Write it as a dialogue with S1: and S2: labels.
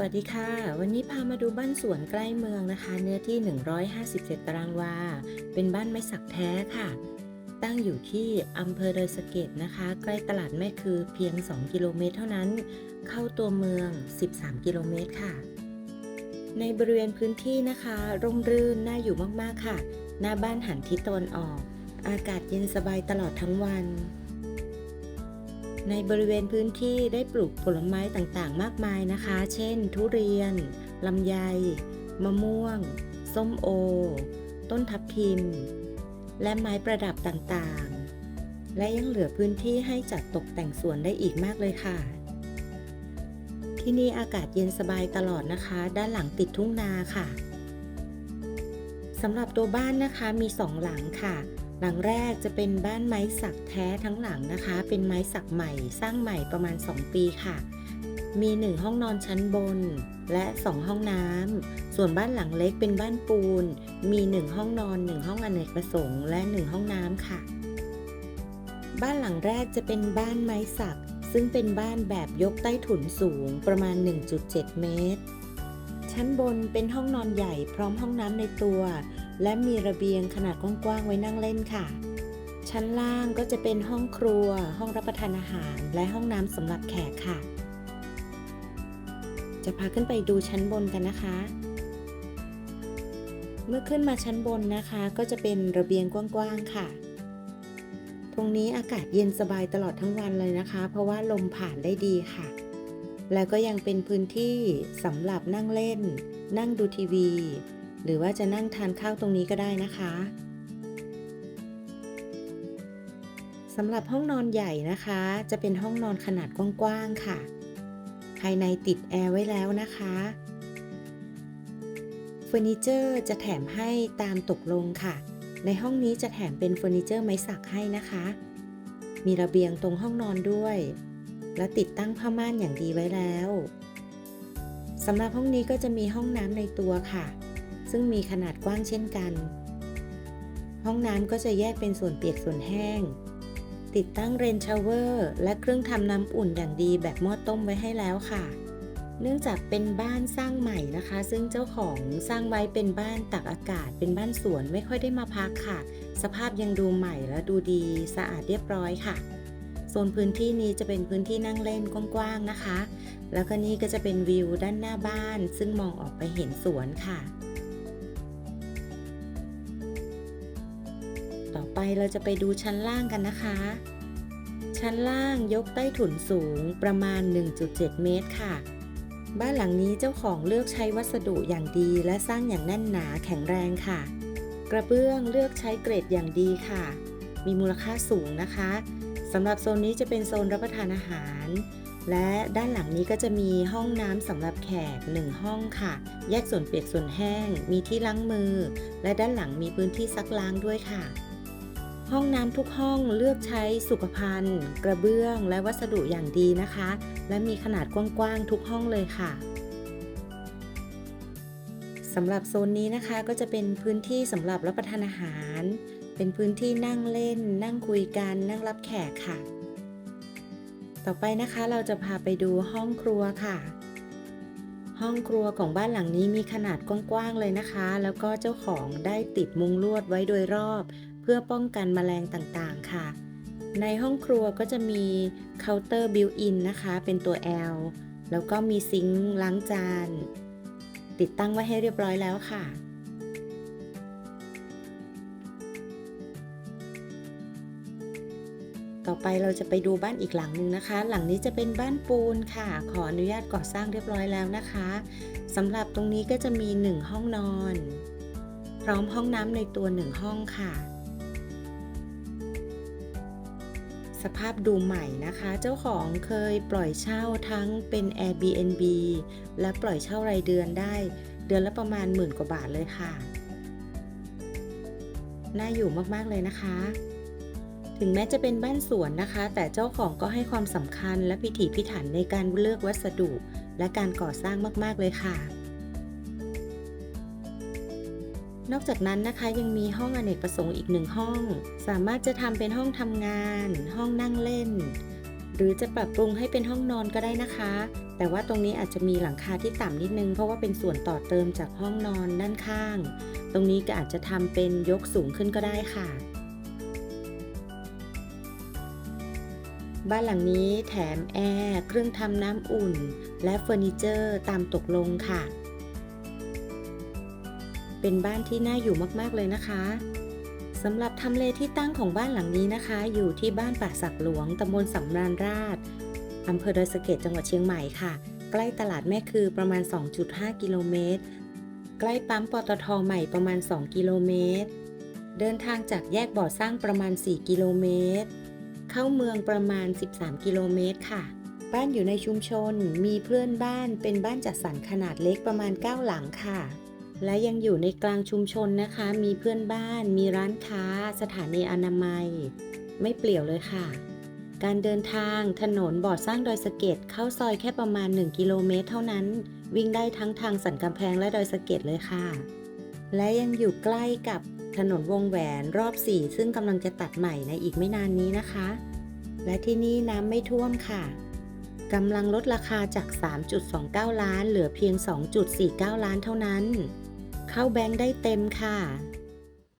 S1: วัสดีค่ะ วันนี้พามาดูบ้านสวนใกล้เมืองนะคะ เนื้อที่ 157 ตารางวา เป็นบ้านไม้สักแท้ค่ะ ตั้งอยู่ที่อำเภอดอยสะเก็ดนะคะ ใกล้ตลาดแม่คือเพียง 2 กิโลเมตรเท่านั้น เข้าตัวเมือง 13 กิโลเมตรค่ะ ในบริเวณพื้นที่นะคะ ร่มรื่นน่าอยู่มากๆค่ะ หน้าบ้านหันทิศตะวันออก อากาศเย็นสบายตลอดทั้งวัน ในบริเวณพื้นที่ได้ปลูกผลไม้ต่างๆ มากมายนะคะ เช่น ทุเรียน ลำไย มะม่วง ส้มโอ ต้นทับทิม และไม้ประดับต่างๆ และยังเหลือพื้นที่ให้จัดตกแต่งสวนได้อีกมากเลยค่ะ ที่นี่อากาศเย็นสบายตลอดนะคะ ด้านหลังติดทุ่งนาค่ะสำหรับตัวบ้านนะคะมีสองหลังค่ะ หลังแรกจะเป็นบ้านไม้สักแท้ทั้งหลังนะคะ เป็นไม้สักใหม่สร้างใหม่ประมาณ 2 ปีค่ะ มี 1 ห้องนอนชั้นบน และ 2 ห้องน้ำ ส่วนบ้านหลังเล็กเป็นบ้านปูน มี 1 ห้องนอน 1 ห้องอเนกประสงค์และ 1 ห้องน้ำค่ะ บ้านหลังแรกจะเป็นบ้านไม้สัก ซึ่งเป็นบ้านแบบยกใต้ถุนสูงประมาณ 1.7 เมตร ชั้นบนเป็นห้องนอนใหญ่พร้อมห้องน้ำในตัว และมีระเบียงขนาดกว้างๆไว้นั่งเล่นค่ะ ชั้นล่างก็จะเป็นห้องครัว ห้องรับประทานอาหาร และห้องน้ำสำหรับแขกค่ะ จะพาขึ้นไปดูชั้นบนกันนะคะ เมื่อขึ้นมาชั้นบนนะคะ ก็จะเป็นระเบียงกว้างๆค่ะ ตรงนี้อากาศเย็นสบายตลอดทั้งวันเลยนะคะ เพราะว่าลมผ่านได้ดีค่ะ แล้วก็ยังเป็นพื้นที่สำหรับนั่งเล่น นั่งดูทีวี หรือว่าจะนั่งทานข้าวตรงนี้ก็ได้นะคะสำหรับห้องนอนใหญ่นะคะ จะเป็นห้องนอนขนาดกว้างๆค่ะ ภายในติดแอร์ไว้แล้วนะคะเฟอร์นิเจอร์จะแถมให้ตามตกลงค่ะ ในห้องนี้จะแถมเป็นเฟอร์นิเจอร์ไม้สักให้นะคะ มีระเบียงตรงห้องนอนด้วย และติดตั้งผ้าม่านอย่างดีไว้แล้วสำหรับห้องนี้ก็จะมีห้องน้ำในตัวค่ะ ซึ่งมีขนาดกว้างเช่นกัน ห้องน้ำก็จะแยกเป็นส่วนเปียกส่วนแห้ง ติดตั้งเรนชาวเวอร์และเครื่องทำน้ำอุ่นอย่างดีแบบหม้อต้มไว้ให้แล้วค่ะ เนื่องจากเป็นบ้านสร้างใหม่นะคะ ซึ่งเจ้าของสร้างไว้เป็นบ้านตักอากาศ เป็นบ้านสวนไม่ค่อยได้มาพักค่ะ สภาพยังดูใหม่และดูดีสะอาดเรียบร้อยค่ะโซนพื้นที่นี้จะเป็นพื้นที่นั่งเล่นกว้างๆนะคะ แล้วก็นี่ก็จะเป็นวิวด้านหน้าบ้าน ซึ่งมองออกไปเห็นสวนค่ะ ไปเราจะไปดูชั้นล่างกันนะคะ ชั้นล่างยกใต้ถุนสูงประมาณ 1.7 เมตรค่ะ บ้านหลังนี้เจ้าของเลือกใช้วัสดุอย่างดีและสร้างอย่างแน่นหนาแข็งแรงค่ะ กระเบื้องเลือกใช้เกรดอย่างดีค่ะ มีมูลค่าสูงนะคะสำหรับโซนนี้จะเป็นโซนรับประทานอาหาร และด้านหลังนี้ก็จะมีห้องน้ำสำหรับแขก1ห้องค่ะ แยกส่วนเปียกส่วนแห้ง มีที่ล้างมือ และด้านหลังมีพื้นที่ซักล้างด้วยค่ะ ห้องน้ำทุกห้องเลือกใช้สุขภัณฑ์ กระเบื้องและวัสดุอย่างดีนะคะ และมีขนาดกว้างๆทุกห้องเลยค่ะสำหรับโซนนี้นะคะก็จะเป็นพื้นที่สำหรับรับประทานอาหาร เป็นพื้นที่นั่งเล่น นั่งคุยกัน นั่งรับแขกค่ะ ต่อไปนะคะเราจะพาไปดูห้องครัวค่ะ ห้องครัวของบ้านหลังนี้มีขนาดกว้างๆเลยนะคะ แล้วก็เจ้าของได้ติดมุงลวดไว้โดยรอบ พื่อป้องกันแมลงต่างๆค่ะ ในห้องครัวก็จะมีเคาน์เตอร์บิวอินนะคะ เป็นตัว L แล้วก็มีซิงค์ล้างจาน ติดตั้งไว้ให้เรียบร้อยแล้วค่ะต่อไปเราจะไปดูบ้านอีกหลังหนึ่งนะคะ หลังนี้จะเป็นบ้านปูนค่ะ ขออนุญาตก่อสร้างเรียบร้อยแล้วนะคะสำหรับตรงนี้ก็จะมี 1 ห้องนอน พร้อมห้องน้ำในตัว 1 ห้องค่ะ สภาพดูใหม่นะคะ เจ้าของเคยปล่อยเช่าทั้งเป็น Airbnb และปล่อยเช่ารายเดือนได้ เดือนละประมาณหมื่นกว่าบาทเลยค่ะ น่าอยู่มากๆเลยนะคะ ถึงแม้จะเป็นบ้านสวนนะคะ แต่เจ้าของก็ให้ความสำคัญและพิถีพิถันในการเลือกวัสดุ และการก่อสร้างมากๆเลยค่ะ นอกจากนั้นนะคะยังมีห้องอเนกประสงค์อีกหนึ่งห้อง สามารถจะทำเป็นห้องทำงาน ห้องนั่งเล่น หรือจะปรับปรุงให้เป็นห้องนอนก็ได้นะคะ แต่ว่าตรงนี้อาจจะมีหลังคาที่ต่ำนิดนึง เพราะว่าเป็นส่วนต่อเติมจากห้องนอนด้านข้าง ตรงนี้ก็อาจจะทำเป็นยกสูงขึ้นก็ได้ค่ะ บ้านหลังนี้แถมแอร์เครื่องทำน้ำอุ่น และเฟอร์นิเจอร์ตามตกลงค่ะ เป็นบ้านที่น่าอยู่มากๆเลยนะคะสำหรับทำเลที่ตั้งของบ้านหลังนี้นะคะ อยู่ที่บ้านป่าสักหลวงตำบลสำราญราชอำเภอดอยสะเก็ดจังหวัดเชียงใหม่ค่ะ ใกล้ตลาดแม่คือประมาณ 2.5 กิโลเมตร ใกล้ปั๊มปตทใหม่ประมาณ 2 กิโลเมตร เดินทางจากแยกบ่อสร้างประมาณ 4 กิโลเมตร เข้าเมืองประมาณ 13 กิโลเมตรค่ะ บ้านอยู่ในชุมชน มีเพื่อนบ้านเป็นบ้านจัดสรรขนาดเล็กประมาณ 9 หลังค่ะ และยังอยู่ในกลางชุมชนนะคะ มีเพื่อนบ้าน มีร้านค้า สถานีอนามัย ไม่เปลี่ยวเลยค่ะ การเดินทางถนนบ่อสร้างดอยสะเก็ดเข้าซอยแค่ประมาณ 1 กิโลเมตรเท่านั้น วิ่งได้ทั้งทางสันกำแพงและดอยสะเก็ดเลยค่ะ และยังอยู่ใกล้กับถนนวงแหวนรอบ 4 ซึ่งกำลังจะตัดใหม่ในอีกไม่นานนี้นะคะ และที่นี่น้ำไม่ท่วมค่ะกำลังลดราคาจาก 3.29 ล้าน เหลือเพียง 2.49 ล้านเท่านั้น เข้าแบงค์ได้เต็มค่ะ